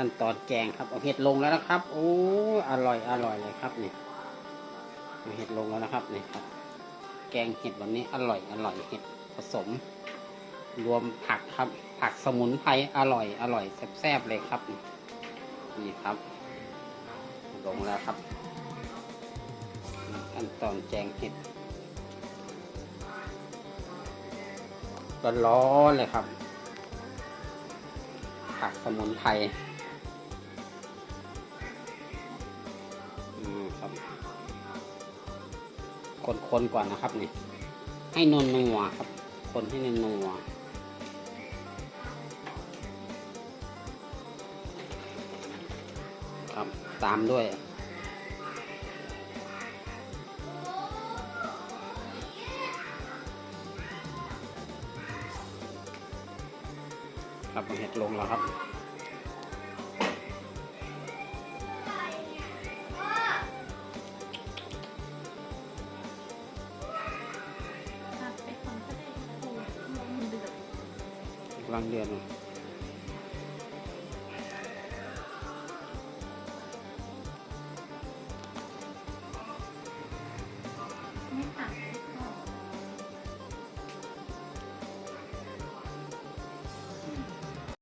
ขั้นตอนแกงครับเอาเห็ดลงแล้วนะครับโอ้อร่อยอร่อยเลยครับนี่เอาเห็ดลงแล้วนะครับนี่ครับ แกงเห็ดวันนี้อร่อยอร่อยเห็ดผสม รวมผักครับ ผักสมุนไพรอร่อยอร่อยแซ่บๆเลยครับ นี่ครับ ลงแล้วครับขั้นตอนแกงเห็ดร้อนๆเลยครับผักสมุนไพร ครับคนๆก่อนนะครับนี่ให้นวลนัวครับ คนให้นวลนัวครับตามด้วยครับเอาเห็ดลงแล้วครับ ก็ได้โอ้ยมันเดือดกำลังเดือน